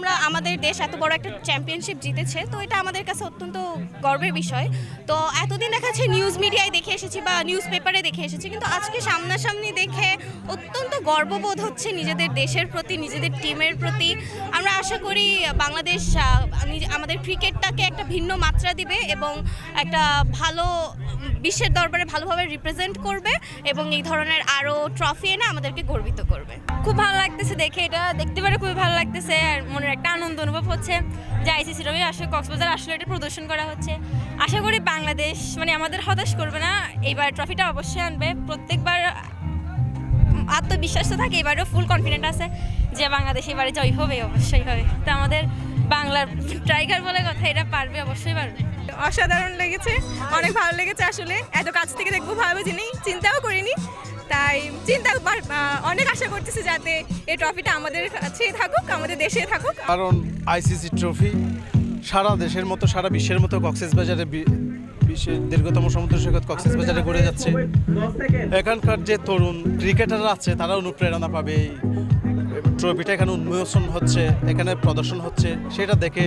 আমরা আমাদের দেশ এত বড় একটা চ্যাম্পিয়নশিপ জিতেছে, তো এটা আমাদের কাছে অত্যন্ত গর্বের বিষয়। তো এতদিন দেখা যাচ্ছে নিউজ মিডিয়ায় দেখে এসেছি বা নিউজ পেপারে দেখে এসেছি, কিন্তু আজকে সামনাসামনি দেখে অত্যন্ত গর্ববোধ হচ্ছে নিজেদের দেশের প্রতি, নিজেদের টিমের প্রতি। আমরা আশা করি বাংলাদেশ আমাদের ক্রিকেটটাকে একটা ভিন্ন মাত্রা দিবে এবং একটা ভালো, বিশ্বের দরবারে ভালোভাবে রিপ্রেজেন্ট করবে এবং এই ধরনের আরও ট্রফি এনে আমাদেরকে গর্বিত করবে। খুব ভালো লাগতেছে দেখে, এটা দেখতে পারে খুবই ভালো লাগতেছে আর মনের একটা আনন্দ অনুভব হচ্ছে। যে আইসিসি রবি আসলে কক্সবাজার আসলে এটা প্রদর্শন করা হচ্ছে। আশা করি বাংলাদেশ মানে আমাদের হতাশ করবে না, এইবার ট্রফিটা অবশ্যই আনবে। প্রত্যেকবার আত্মবিশ্বাস তো থাকে, এবারও ফুল কনফিডেন্ট আছে যে বাংলাদেশ এবারে জয় হবে, অবশ্যই হবে। তো আমাদের বাংলার ট্রাইগার বলে কথা, এটা পারবে, অবশ্যই পারবে। অসাধারণ লেগেছে, অনেক ভালো লেগেছে আসলে। এত কাছ থেকে দেখব ভাবে যিনি চিন্তাও করিনি। তাই চিন্তা অনেক আশা করতেছি যাতে এই ট্রফিটা আমাদের কাছেই থাকুক, আমাদের দেশে থাকুক। কারণ আইসিসি ট্রফি সারা দেশের মতো, সারা বিশ্বের মতো কক্সেস বাজারে বিশ্বের দীর্ঘতম সমুদ্র সৈকত কক্সেস বাজারে ঘুরে যাচ্ছে। এখানকার যে তরুণ ক্রিকেটাররা আছে, তারা অনুপ্রেরণা পাবে ট্রফিটা এখানে উন্মোচন হচ্ছে, এখানে প্রদর্শন হচ্ছে, সেটা দেখে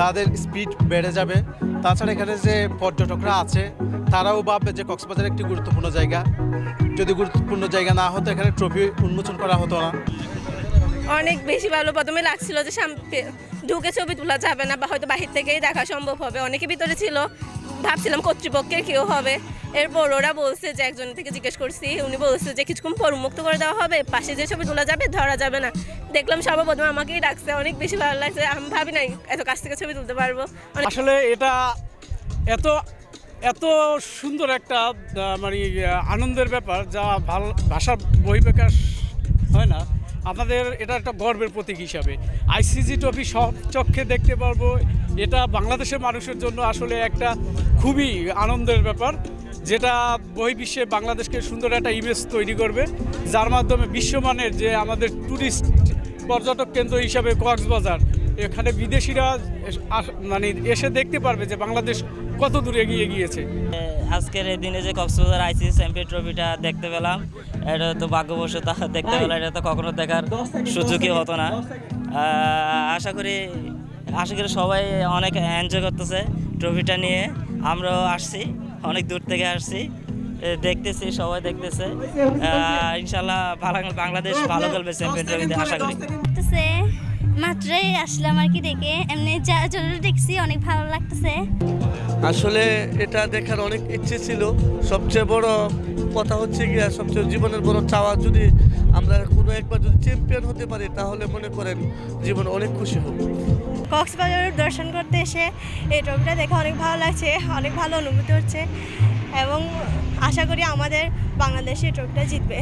তাদের স্পিড বেড়ে যাবে। তাছাড়া এখানে যে পর্যটকরা আছে, তারাও ভাববে যে কক্সবাজার একটি গুরুত্বপূর্ণ জায়গা। যদি গুরুত্বপূর্ণ জায়গা না হতো, এখানে ট্রফি উন্মোচন করা হতো না। অনেক বেশি ভালো প্রথমে লাগছিল যে ঢুকে ছবি তোলা যাবে না বা হয়তো বাহির থেকেই দেখা সম্ভব হবে। অনেকে ভিতরে ছিল ভাবছিলাম কর্তৃপক্ষের কেউ হবে। এরপর ওরা বলছে যে একজন থেকে জিজ্ঞেস করছি, উনি বলছে যে কিছুক্ষণ পর উন্মুক্ত করে দেওয়া হবে, পাশে যে ছবি তোলা যাবে ধরা যাবে না। দেখলাম সর্বপ্রথম আমাকেই ডাকছে, অনেক বেশি ভালো লাগছে, আমি ভাবি নাই এত কাছ থেকে ছবি তুলতে পারব। আসলে এটা এত এত সুন্দর একটা মানে আনন্দের ব্যাপার যা ভালো ভাষার বহিঃপ্রকাশ হয় না। আমাদের এটা একটা গর্বের প্রতীক হিসাবে। আইসিজি ট্রফি সব চক্ষে দেখতে পারব এটা বাংলাদেশের মানুষের জন্য আসলে একটা খুবই আনন্দের ব্যাপার, যেটা বহির্বিশ্বে বাংলাদেশকে সুন্দর একটা ইমেজ তৈরি করবে, যার মাধ্যমে বিশ্বমানের যে আমাদের ট্যুরিস্ট পর্যটক কেন্দ্র হিসাবে কক্সবাজার, এখানে বিদেশিরা মানে এসে দেখতে পারবে যে বাংলাদেশ কত দূর এগিয়ে গিয়েছে। আজকের এই দিনে যে কক্সবাজার আইসিসি চ্যাম্পিয়ন ট্রফিটা দেখতে পেলাম, এটা তো ভাগ্যবশত দেখতে পেলাম, এটা তো কখনো দেখার সুযোগই হতো না। আশা করি আশা করি সবাই অনেক এনজয় করতেছে ট্রফিটা নিয়ে। আমরাও আসছি অনেক দূর থেকে আসছি। দেখতেছি সবাই দেখতেছে। আহ, ইনশাল্লাহ ভালো- বাংলাদেশ ভালো খেলবে চ্যাম্পিয়ন ট্রফিতে আশা করি। মাত্রই আসলাম আর কি দেখে। এমনি যা জন্য দেখছি অনেক ভালো লাগতেছে। আসলে এটা দেখার অনেক ইচ্ছে ছিল। সবচেয়ে বড় কথা হচ্ছে গিয়া সবচেয়ে জীবনের বড় চাওয়া যদি আমরা কোনো একবার যদি চ্যাম্পিয়ন হতে পারি, তাহলে মনে করেন জীবন অনেক খুশি হব। কক্সবাজার দর্শন করতে এসে এই ট্রফিটা দেখে অনেক ভালো লাগছে, অনেক ভালো অনুভূতি হচ্ছে এবং আশা করি আমাদের বাংলাদেশে এই ট্রফিটা জিতবে।